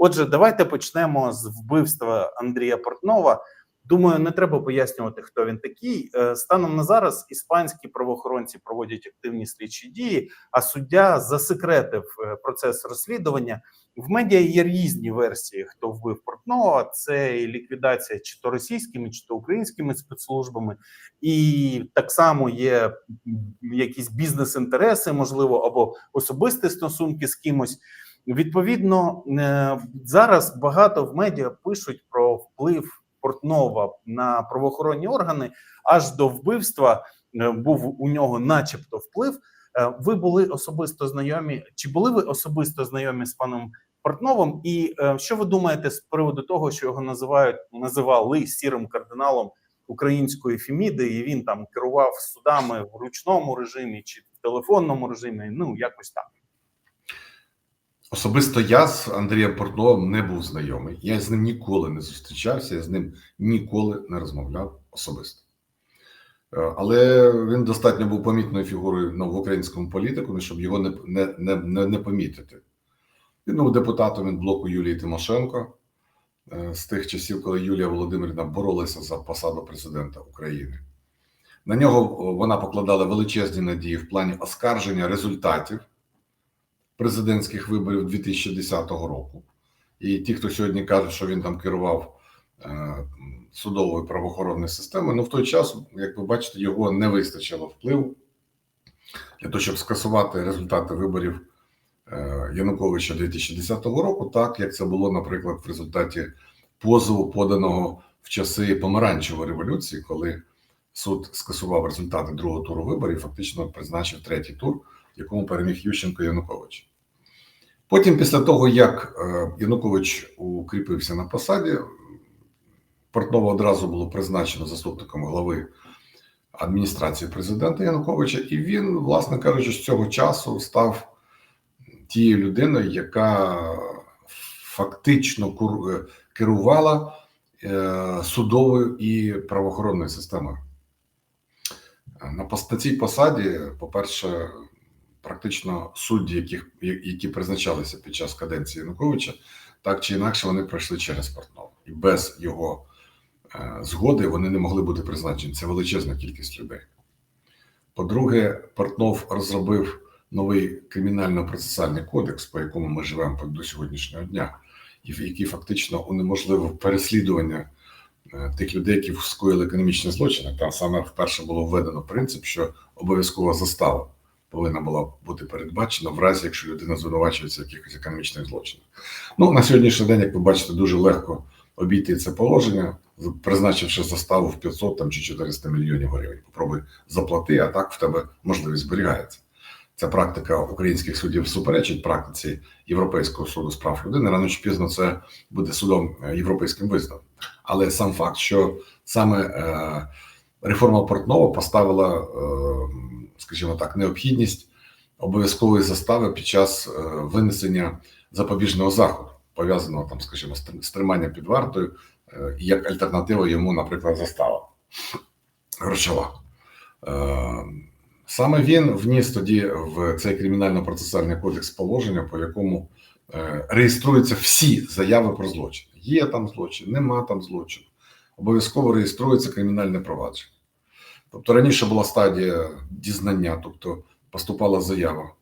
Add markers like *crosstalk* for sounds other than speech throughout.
Отже, давайте почнемо з вбивства Андрія Портнова. Думаю, не треба пояснювати, хто він такий. Е, Станом на зараз іспанські правоохоронці проводять активні слідчі дії, а суддя засекретив е, процес розслідування. В медіа є різні версії, хто вбив Портнова. Це ліквідація чи то російськими, чи то українськими спецслужбами, і так само є якісь бізнес-інтереси, можливо, або особисті стосунки з кимось. Відповідно, е, зараз багато в медіа пишуть про вплив Портнова на правоохоронні органи аж до вбивства. е, Був у нього, начебто, вплив. Е, Ви були особисто знайомі, чи були ви особисто знайомі з паном Портновим? І що ви думаєте з приводу того, що його називають називали сірим кардиналом української Феміди, і він там керував судами в ручному режимі чи в телефонному режимі? Ну якось так. Особисто я з Андрієм Портновим не був знайомий. Я з ним ніколи не зустрічався, я з ним ніколи не розмовляв особисто. Е, Але він достатньо був помітною фігурою ну, в українському політику, щоб його не, не, не, не, не помітити. Він був депутатом від блоку Юлії Тимошенко е, з тих часів, коли Юлія Володимирівна боролася за посаду президента України. На нього вона покладала величезні надії в плані оскарження результатів президентських виборів 2010 року. І ті, хто сьогодні каже, що він там керував е, судовою правоохоронною системою, ну в той час, як ви бачите, його не вистачило впливу для того, щоб скасувати результати виборів е, Януковича 2010 року, так як це було, наприклад, в результаті позову, поданого в часи помаранчевої революції, коли суд скасував результати другого туру виборів, фактично призначив третій тур, якому переміг Ющенко Янукович. Потім, після того, як е, Янукович укріпився на посаді, Портнова одразу було призначено заступником глави адміністрації президента Януковича, і він, власне кажучи, з цього часу став тією людиною, яка фактично е, керувала е, судовою і правоохоронною системою. На цій посаді, по-перше, практично судді, яких, які призначалися під час каденції Януковича, так чи інакше вони пройшли через Портнова. І без його е, згоди вони не могли бути призначені. Це величезна кількість людей. По-друге, Портнов розробив новий кримінально-процесуальний кодекс, по якому ми живемо до сьогоднішнього дня, і в- який фактично унеможливив переслідування е, тих людей, які скоїли економічні злочини. Там саме вперше було введено принцип, що обов'язкова застава повинна була бути передбачена в разі, якщо людина звинувачується в якихось економічних злочинах. Ну на сьогоднішній день, як ви бачите, дуже легко обійти це положення, призначивши заставу в 500 там, чи 400 мільйонів гривень. Попробуй заплати, а так в тебе можливість зберігається. Ця практика українських суддів суперечить практиці Європейського суду з прав людини. Рано чи пізно це буде судом е, європейським визнаним. Але сам факт, що саме е, реформа Портнова поставила, е, скажімо так, необхідність обов'язкової застави під час е, винесення запобіжного заходу, пов'язаного там, скажімо, з тр- триманням під вартою, е, як альтернатива йому, наприклад, застава грошова. Е, Саме він вніс тоді в цей кримінально-процесуальний кодекс положення, по якому реєструються всі заяви про злочин. Є там злочин, нема там злочину. Обов'язково реєструється кримінальне провадження. Тобто раніше була стадія дізнання, тобто поступала заява,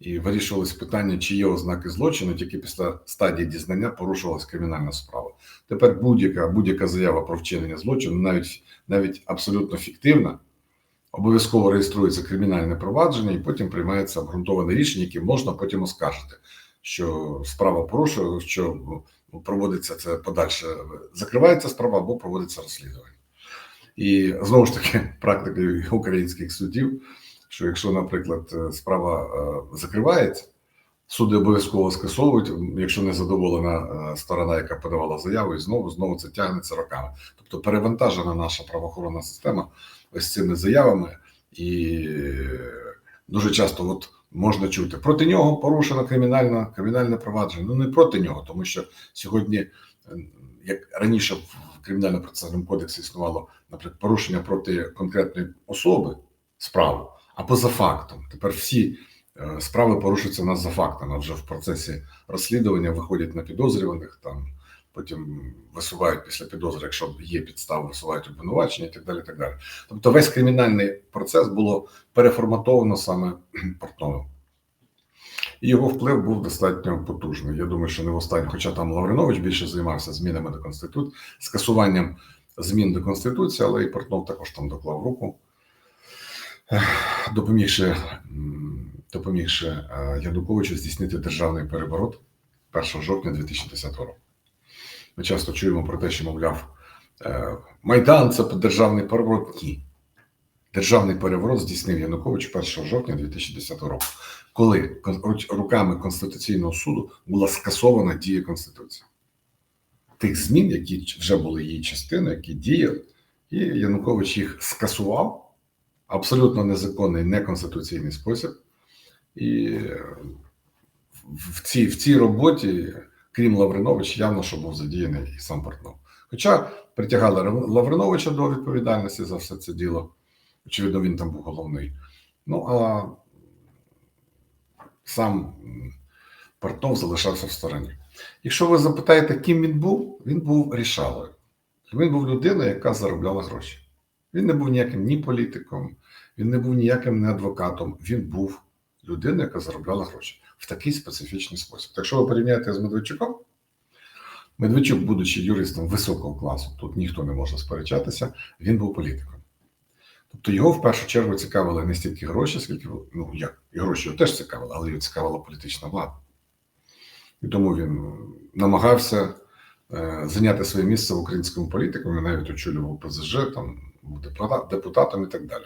і вирішувалось питання, чи є ознаки злочину, тільки після стадії дізнання порушувалась кримінальна справа. Тепер будь-яка будь-яка заява про вчинення злочину, навіть навіть абсолютно фіктивна, обов'язково реєструється кримінальне провадження, і потім приймається обґрунтоване рішення, яке можна потім оскаржити, що справа порушує, що ну, проводиться це подальше, закривається справа або проводиться розслідування. І знову ж таки, *laughs* практика українських судів, що якщо, наприклад, е, справа е, закривається, суди обов'язково скасовують, якщо не задоволена е, сторона, яка подавала заяву, і знову знову це тягнеться роками. Тобто перевантажена наша правоохоронна система ось цими заявами, і дуже часто от можна чути проти нього порушено кримінальне, кримінальне провадження. Ну не проти нього, тому що сьогодні, як раніше в кримінально-процесуальному кодексі існувало, наприклад, порушення проти конкретної особи справи, а поза фактом. Тепер всі Е, Справи порушуються у нас за фактами. Вже в процесі розслідування виходять на підозрюваних, там потім висувають після підозри, якщо є підстави, висувають обвинувачення і так далі. так далі. Тобто весь кримінальний процес було переформатовано саме *clears throat* Портновим. Його вплив був достатньо потужний. Я думаю, що не в останнє, хоча там Лавринович більше займався змінами до Конституції, скасуванням змін до Конституції, але і Портнов також там доклав руку, допомігши, допомігши е, Януковичу здійснити державний переворот 1 жовтня 2010 року. Ми часто чуємо про те, що, мовляв, е, Майдан це державний переворот. Ні. Державний переворот здійснив Янукович 1 жовтня 2010 року, коли руками Конституційного суду була скасована дія Конституції. Тих змін, які вже були її частиною, які діяли, і Янукович їх скасував абсолютно незаконний, неконституційний спосіб. І в цій, в цій роботі, крім Лавринович, явно, що був задіяний і сам Портнов. Хоча притягали Лавриновича до відповідальності за все це діло. Очевидно, він там був головний. Ну, а сам Портнов залишався в стороні. Якщо ви запитаєте, ким він був, він був рішалою. Він був людиною, яка заробляла гроші. Він не був ніяким ні політиком, він не був ніяким не адвокатом. Він був людиною, яка заробляла гроші в такий специфічний спосіб. Так що ви порівняєте з Медведчуком, Медведчук, будучи юристом високого класу, тут ніхто не може сперечатися, він був політиком. Тобто його в першу чергу цікавили не стільки гроші, скільки ну як і гроші його теж цікавили, але його цікавила політична влада. І тому він намагався е, зайняти своє місце в українському політикумі, навіть очолював ПЗЖ, там був депутатом і так далі.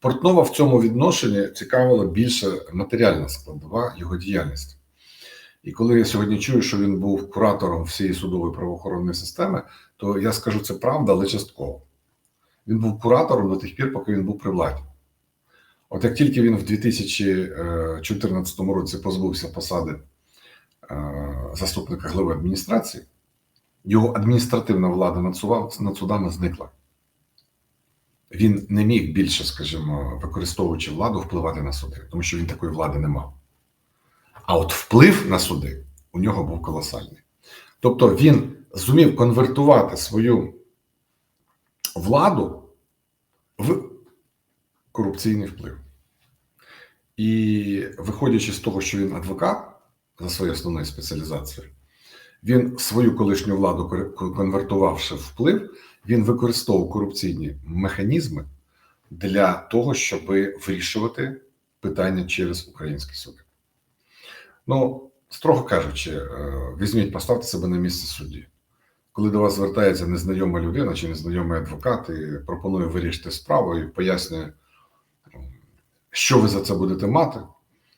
Портнова в цьому відношенні цікавила більше матеріальна складова його діяльності. І коли я сьогодні чую, що він був куратором всієї судової правоохоронної системи, то я скажу це правда, але частково. Він був куратором до тих пір, поки він був при владі. От як тільки він в 2014 році позбувся посади е, заступника глави адміністрації, його адміністративна влада над судами зникла. Він не міг більше, скажімо, використовуючи владу, впливати на суди, тому що він такої влади не мав. А от вплив на суди у нього був колосальний. Тобто він зумів конвертувати свою владу в корупційний вплив. І виходячи з того, що він адвокат за своєю основною спеціалізацією, він свою колишню владу конвертувавши в вплив, він використовував корупційні механізми для того, щоб вирішувати питання через українські суди. Ну, строго кажучи, е, візьміть, поставте себе на місце судді. Коли до вас звертається незнайома людина чи незнайомий адвокат і пропонує вирішити справу і пояснює, що ви за це будете мати,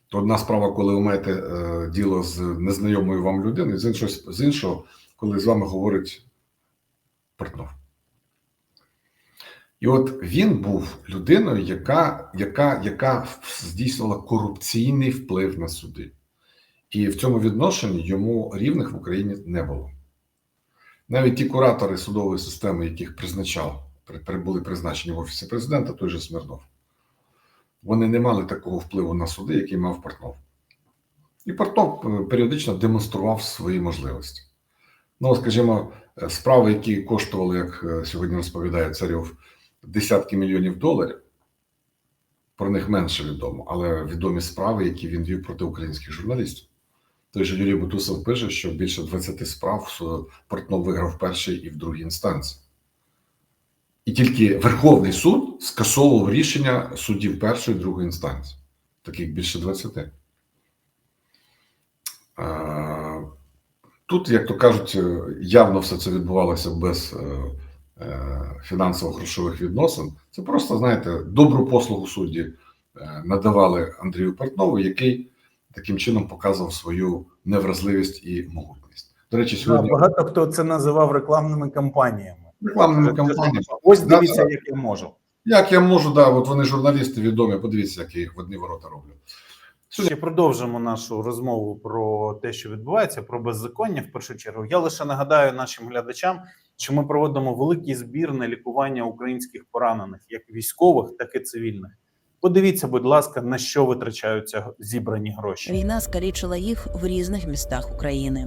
то одна справа, коли ви маєте е, діло з незнайомою вам людиною, з іншого, з іншого, коли з вами говорить партнер. І от він був людиною, яка, яка, яка здійснювала корупційний вплив на суди. І в цьому відношенні йому рівних в Україні не було. Навіть ті куратори судової системи, яких призначав, при- при- були призначені в Офісі президента, той же Смирнов, вони не мали такого впливу на суди, який мав Портнов. І Портнов е, періодично демонстрував свої можливості. Ну, скажімо, е, справи, які коштували, як е, сьогодні розповідає Царьов, десятки мільйонів доларів, про них менше відомо, але відомі справи, які він вів проти українських журналістів. Той же Юрій Бутусов пише, що більше 20 справ Портнов виграв в першій і в другій інстанції. І тільки Верховний суд скасовував рішення суддів першої і другої інстанції. Таких більше 20. Е, Тут, як то кажуть, явно все це відбувалося без е, е, фінансово-грошових відносин. Це просто, знаєте, добру послугу судді е, надавали Андрію Портнову, який таким чином показував свою невразливість і могутність. До речі, Да, сьогодні Багато хто це називав рекламними кампаніями. рекламними кампаніями. Ось дивіться, як я можу. Як я можу, да, от вони журналісти відомі, подивіться, як я їх в одні ворота роблю. Ще продовжимо нашу розмову про те, що відбувається, про беззаконня. В першу чергу я лише нагадаю нашим глядачам, що ми проводимо великий збір на лікування українських поранених, як військових, так і цивільних. Подивіться, будь ласка, на що витрачаються зібрані гроші. Війна скалічила їх в різних містах України.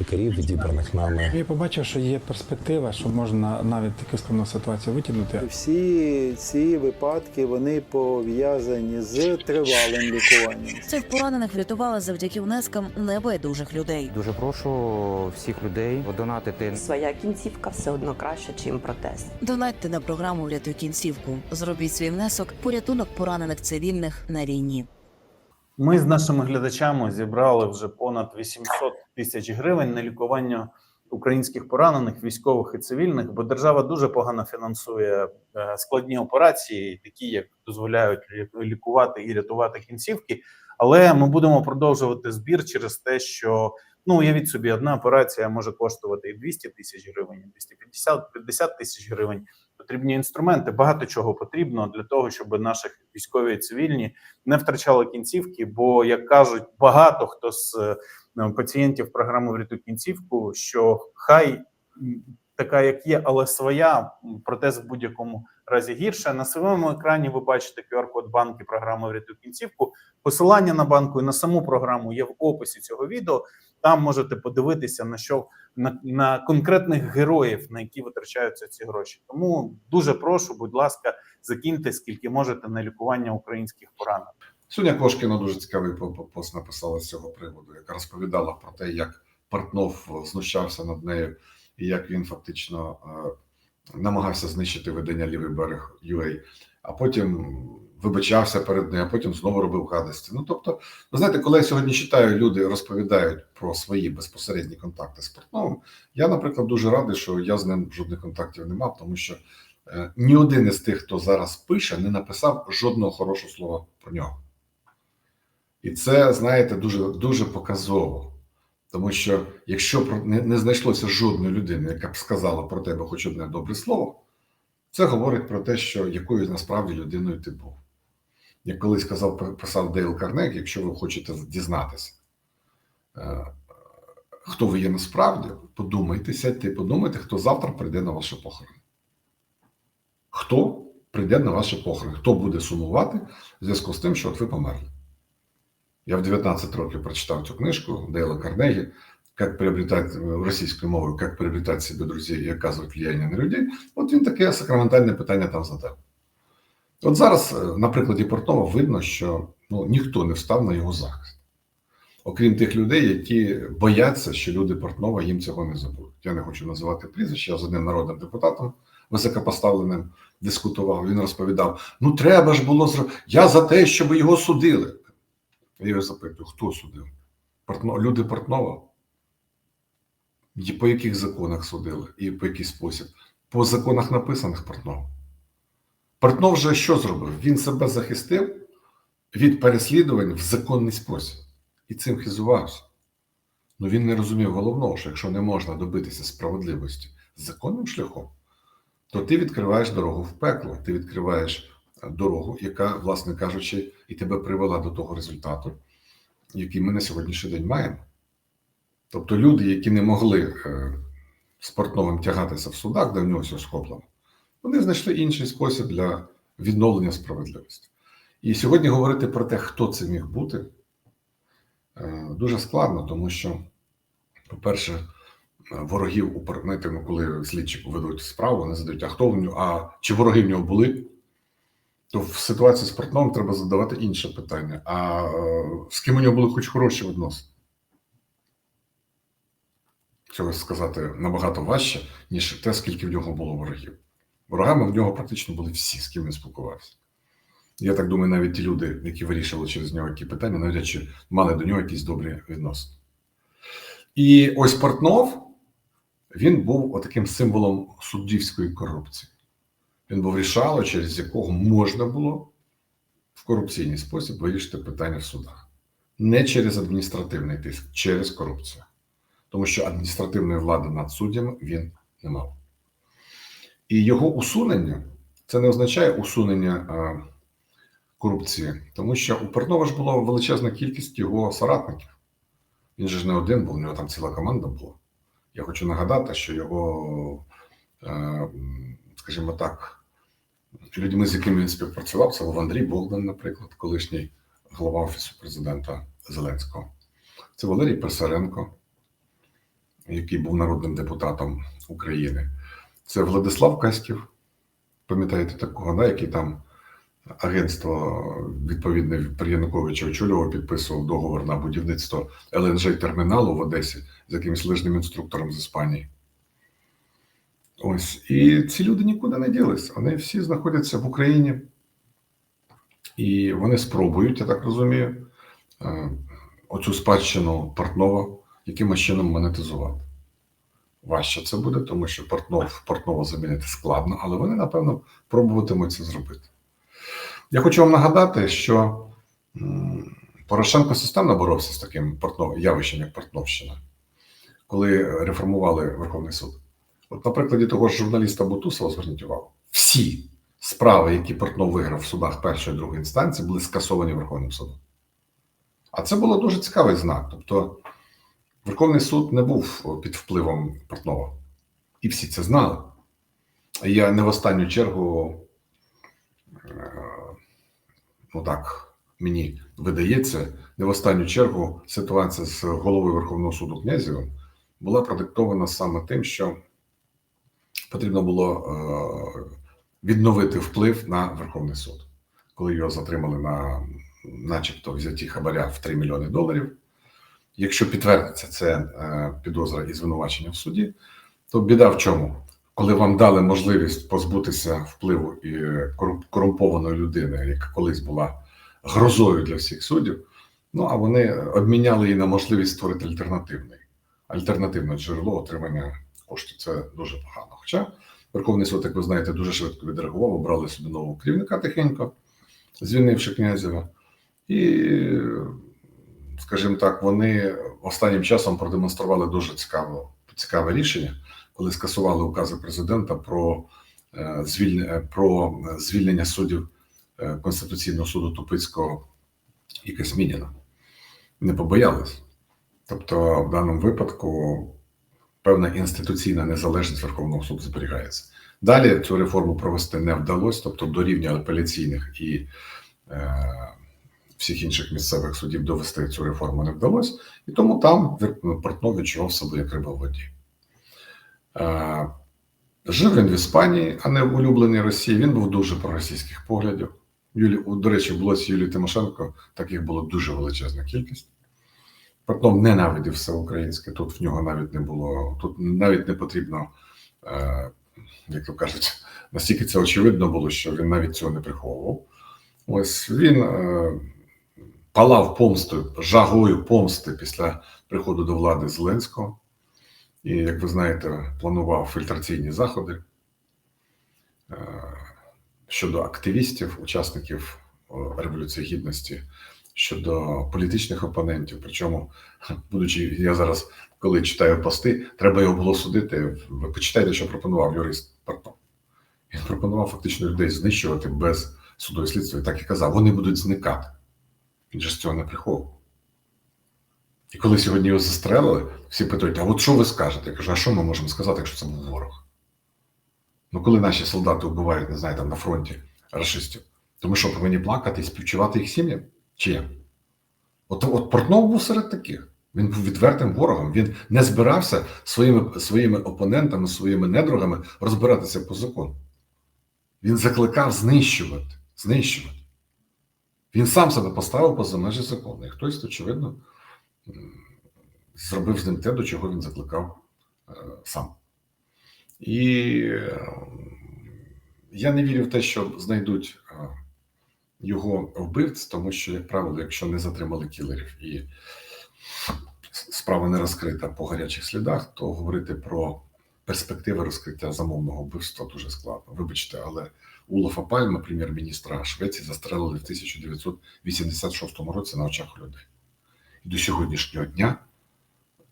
лікарів, відібраних нами. Я побачив, що є перспектива, що можна навіть таку складну ситуацію витягнути. Всі ці випадки вони пов'язані з тривалим лікуванням. Цих поранених врятували завдяки внескам небайдужих людей. Дуже прошу всіх людей донатити Своя кінцівка все одно краще, чим протез. Донатьте на програму Врятуй кінцівку. Зробіть свій внесок порятунок поранених цивільних на війні. Ми з нашими глядачами зібрали вже понад 800 тисяч гривень на лікування українських поранених, військових і цивільних, бо держава дуже погано фінансує е, складні операції, такі як дозволяють лі- лікувати і рятувати кінцівки. Але ми будемо продовжувати збір через те, що ну уявіть собі, одна операція може коштувати і 200 тисяч гривень, і 250 50 тисяч гривень. Потрібні інструменти, багато чого потрібно для того, щоб наших військові і цивільні не втрачали кінцівки. Бо як кажуть, багато хто з е, пацієнтів програми «Врятуй кінцівку, що хай така, як є, але своя протез в будь-якому разі гірше. На своєму екрані ви бачите QR-код банки програми «Врятуй кінцівку. Посилання на банку і на саму програму є в описі цього відео. Там можете подивитися на що на, на конкретних героїв, на які витрачаються ці гроші. Тому дуже прошу, будь ласка, закиньте скільки можете на лікування українських поранених. Соня Кошкіна дуже цікавий по- по- пост написала з цього приводу, яка розповідала про те, як Портнов знущався над нею, і як він фактично е, намагався знищити видання лівий берег UA, а потім вибачався перед нею, а потім знову робив гадості. Ну тобто, ви знаєте, коли я сьогодні читаю, люди розповідають про свої безпосередні контакти з Портновим. Я, наприклад, дуже радий, що я з ним жодних контактів не мав, тому що е, ні один із тих, хто зараз пише, не написав жодного хорошого слова про нього. І це, знаєте, дуже, дуже показово. Тому що якщо не, не знайшлося жодної людини, яка б сказала про тебе хоч одне добре слово, це говорить про те, що якою насправді людиною ти був. Як колись сказав, писав Дейл Карнег, якщо ви хочете дізнатися, е, хто ви є насправді, подумайте, сядьте і подумайте, хто завтра прийде на ваші похорони. Хто прийде на ваші похорони? Хто буде сумувати в зв'язку з тим, що от ви померли? Я в 19 років прочитав цю книжку Дейла Карнегі «Как приобретать російською мовою, як приобретати себе друзів і оказувати влияння на людей. От він таке сакраментальне питання там задав. От зараз, е, на прикладі Портнова, видно, що ну, ніхто не встав на його захист. Окрім тих людей, які бояться, що люди Портнова їм цього не забудуть. Я не хочу називати прізвище, я з одним народним депутатом високопоставленим дискутував. Він розповідав: ну треба ж було зробити. Я за те, щоб його судили. Я його запитую, хто судив? Портно... Люди Портнова? І по яких законах судили і по який спосіб? По законах написаних Портнова. Портнов же що зробив? Він себе захистив від переслідувань в законний спосіб і цим хизувався. Ну він не розумів головного, що якщо не можна добитися справедливості законним шляхом, то ти відкриваєш дорогу в пекло, ти відкриваєш дорогу, яка, власне кажучи, і тебе привела до того результату, який ми на сьогоднішній день маємо. Тобто люди, які не могли е, з Портновим тягатися в судах, де в нього все схоплено, вони знайшли інший спосіб для відновлення справедливості. І сьогодні говорити про те, хто це міг бути, е, дуже складно, тому що, по-перше, е, ворогів у знаєте, ну, коли слідчі ведуть справу, вони задають, а хто в нього, а чи вороги в нього були? То в ситуації з Портновим треба задавати інше питання: а е, з ким у нього були хоч хороші відносини? Цього сказати набагато важче, ніж те, скільки в нього було ворогів. Ворогами в нього практично були всі, з ким він спілкувався. Я так думаю, навіть ті люди, які вирішили через нього які питання, навряд чи мали до нього якісь добрі відносини. І ось Портнов він був отаким символом суддівської корупції. Він був рішало, через якого можна було в корупційний спосіб вирішити питання в судах. Не через адміністративний тиск, через корупцію. Тому що адміністративної влади над суддями він не мав. І його усунення це не означає усунення е, корупції, тому що у Портнова ж була величезна кількість його соратників. Він же ж не один був, у нього там ціла команда була. Я хочу нагадати, що його, е, скажімо так, людьми, з якими він співпрацював, це був Андрій Богдан, наприклад, колишній голова Офісу президента Зеленського. Це Валерій Писаренко, який був народним депутатом України. Це Владислав Каськів, пам'ятаєте такого, да, який там агентство відповідне при Януковича очолював, підписував договор на будівництво ЛНЖ-терміналу в Одесі з якимось лижним інструктором з Іспанії. Ось. І ці люди нікуди не ділись. Вони всі знаходяться в Україні. І вони спробують, я так розумію, е, оцю спадщину Портнова якимось чином монетизувати. Важче це буде, тому що Портнов, Портнова замінити складно, але вони, напевно, пробуватимуть це зробити. Я хочу вам нагадати, що Порошенко системно боровся з таким портнов, явищем, як Портновщина, коли реформували Верховний суд. От на прикладі того ж журналіста Бутусова, зверніть увагу, всі справи, які Портнов виграв в судах першої і другої інстанції, були скасовані Верховним судом. А це було дуже цікавий знак. Тобто, Верховний суд не був під впливом Портнова. І всі це знали. Я не в останню чергу, е, ну так, мені видається, не в останню чергу ситуація з головою Верховного суду князєвим була продиктована саме тим, що потрібно було е, відновити вплив на Верховний суд, коли його затримали на, начебто, взяті хабаря в 3 мільйони доларів. Якщо підтвердиться це е, підозра і звинувачення в суді, то біда в чому? Коли вам дали можливість позбутися впливу і корумпованої людини, яка колись була грозою для всіх суддів, ну а вони обміняли її на можливість створити альтернативний альтернативне джерело отримання коштів. Це дуже погано. Хоча Верховний суд, як ви знаєте, дуже швидко відреагував, обрали собі нового керівника тихенько, звільнивши князева. І, скажімо так, вони останнім часом продемонстрували дуже цікаве, цікаве рішення, коли скасували укази президента про е, звільнення, про звільнення суддів е, Конституційного суду Тупицького і Касмініна. Не побоялись. Тобто, в даному випадку певна інституційна незалежність Верховного суду зберігається. Далі цю реформу провести не вдалося, тобто до рівня апеляційних і е, всіх інших місцевих судів довести цю реформу не вдалося, і тому там Вер- Портнов відчував себе як риба в воді. Е, жив він в Іспанії, а не в улюбленій Росії. Він був дуже проросійських поглядів. Юлі, до речі, в блоці Юлії Тимошенко таких було дуже величезна кількість. Портнов ненавидів все українське. Тут в нього навіть не було, тут навіть не потрібно, е, як то кажуть, настільки це очевидно було, що він навіть цього не приховував. Ось він е, палав помстою, жагою помсти після приходу до влади Зеленського. І, як ви знаєте, планував фільтраційні заходи е, щодо активістів, учасників Революції Гідності, щодо політичних опонентів. Причому, будучи, я зараз, коли читаю пости, треба його було судити. Ви почитайте, що пропонував юрист Портнов. Він пропонував фактично людей знищувати без суду і слідства. І так і казав, вони будуть зникати. Він же з цього не приховував. І коли сьогодні його застрелили, всі питають: а от що ви скажете? Я кажу, а що ми можемо сказати, якщо це був ворог? Ну, коли наші солдати вбивають, не знаю, там на фронті расистів, то ми що, повинні плакати і співчувати їх сім'ям? Чи як? От, от Портнов був серед таких. Він був відвертим ворогом. Він не збирався своїми, своїми опонентами, своїми недругами розбиратися по закону. Він закликав знищувати, знищувати. Він сам себе поставив поза межі закону. І хтось, очевидно, зробив з ним те, до чого він закликав е, сам. І е, я не вірю в те, що знайдуть е, його вбивць, тому що, як правило, якщо не затримали кілерів і справа не розкрита по гарячих слідах, то говорити про перспективи розкриття замовного вбивства дуже складно. Вибачте, але Улафа Пальма, прем'єр-міністра Швеції, застрелили в 1986 році на очах людей. І до сьогоднішнього дня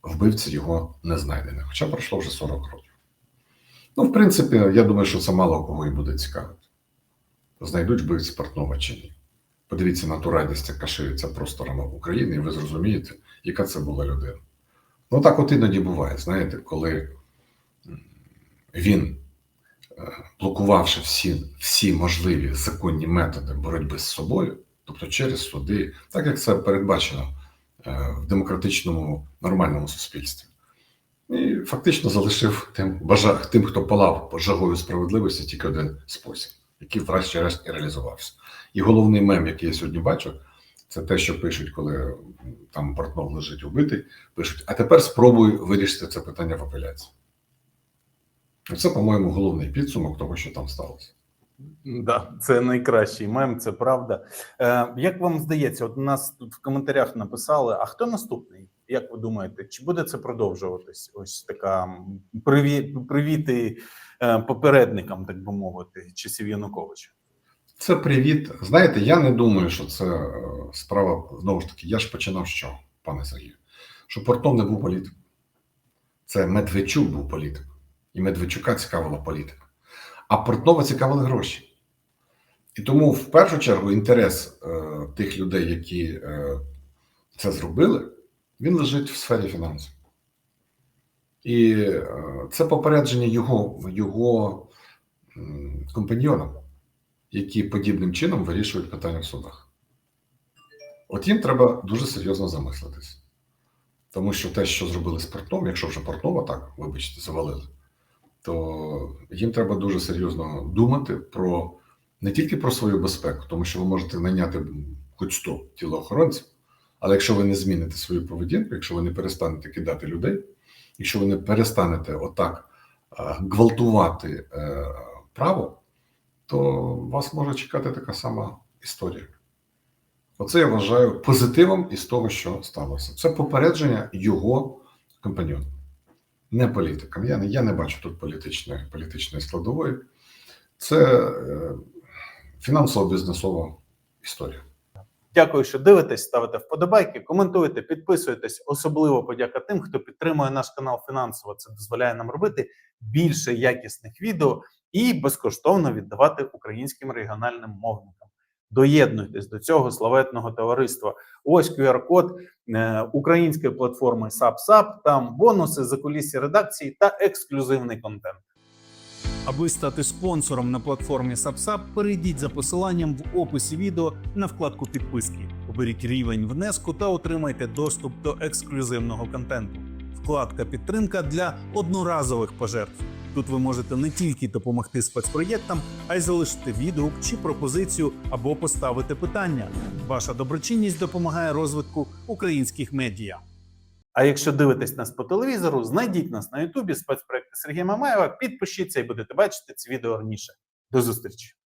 вбивці його не знайдені, хоча пройшло вже 40 років. Ну, в принципі, я думаю, що це мало кого і буде цікавити. Знайдуть вбивці Портнова чи ні. Подивіться на ту радість, яка шириться просторами України, і ви зрозумієте, яка це була людина. Ну так от іноді буває, знаєте, коли він, блокувавши всі, всі можливі законні методи боротьби з собою, тобто через суди, так як це передбачено е, в демократичному нормальному суспільстві, і фактично залишив тим, бажа, тим, хто палав жагою справедливості, тільки один спосіб, який врешті-решт і реалізувався. І головний мем, який я сьогодні бачу, це те, що пишуть, коли там Портнов лежить убитий, пишуть: а тепер спробуй вирішити це питання в апеляції. І Це, по-моєму, головний підсумок того, що там сталося. Да, це найкращий мем, це правда. Е, як вам здається, от у нас тут в коментарях написали: а хто наступний? Як ви думаєте, чи буде це продовжуватись? Ось така приві, привіти е, попередникам, так би мовити, часів Януковича? Це привіт. Знаєте, я не думаю, що це е, справа знову ж таки. Я ж починав з чого, пане Сергію? Що Портнов не був політиком. Це Медведчук був політиком. І Медведчука цікавила політика. А Портнова цікавили гроші. І тому, в першу чергу, інтерес е, тих людей, які е, це зробили, він лежить в сфері фінансів. І е, це попередження його, його компаньйонам які подібним чином вирішують питання в судах. От їм треба дуже серйозно замислитись. Тому що те, що зробили з портом, якщо вже портнова так, вибачте, завалили, то їм треба дуже серйозно думати про не тільки про свою безпеку, тому що ви можете найняти хоч 100 тілоохоронців, але якщо ви не зміните свою поведінку, якщо ви не перестанете кидати людей, якщо ви не перестанете отак е, гвалтувати е, право, то вас може чекати така сама історія. Оце я вважаю позитивом із того, що сталося. Це попередження його компаньйона, не політикам. Я не, я не бачу тут політичної, політичної складової. Це е, фінансово-бізнесова історія. Дякую, що дивитесь, ставите вподобайки, коментуєте, підписуєтесь. Особливо подяка тим, хто підтримує наш канал фінансово. Це дозволяє нам робити більше якісних відео і безкоштовно віддавати українським регіональним мовникам. Доєднуйтесь до цього славетного товариства. Ось QR-код е, української платформи SapSap, Там бонуси за кулісі редакції та ексклюзивний контент. Аби стати спонсором на платформі SapSap, перейдіть за посиланням в описі відео на вкладку підписки. Оберіть рівень внеску та отримайте доступ до ексклюзивного контенту. Вкладка підтримка для одноразових пожертв. Тут ви можете не тільки допомогти спецпроєктам, а й залишити відгук чи пропозицію або поставити питання. Ваша доброчинність допомагає розвитку українських медіа. А якщо дивитесь нас по телевізору, знайдіть нас на Ютубі спецпроекти Сергія Мамаєва, підпишіться і будете бачити ці відео раніше. До зустрічі!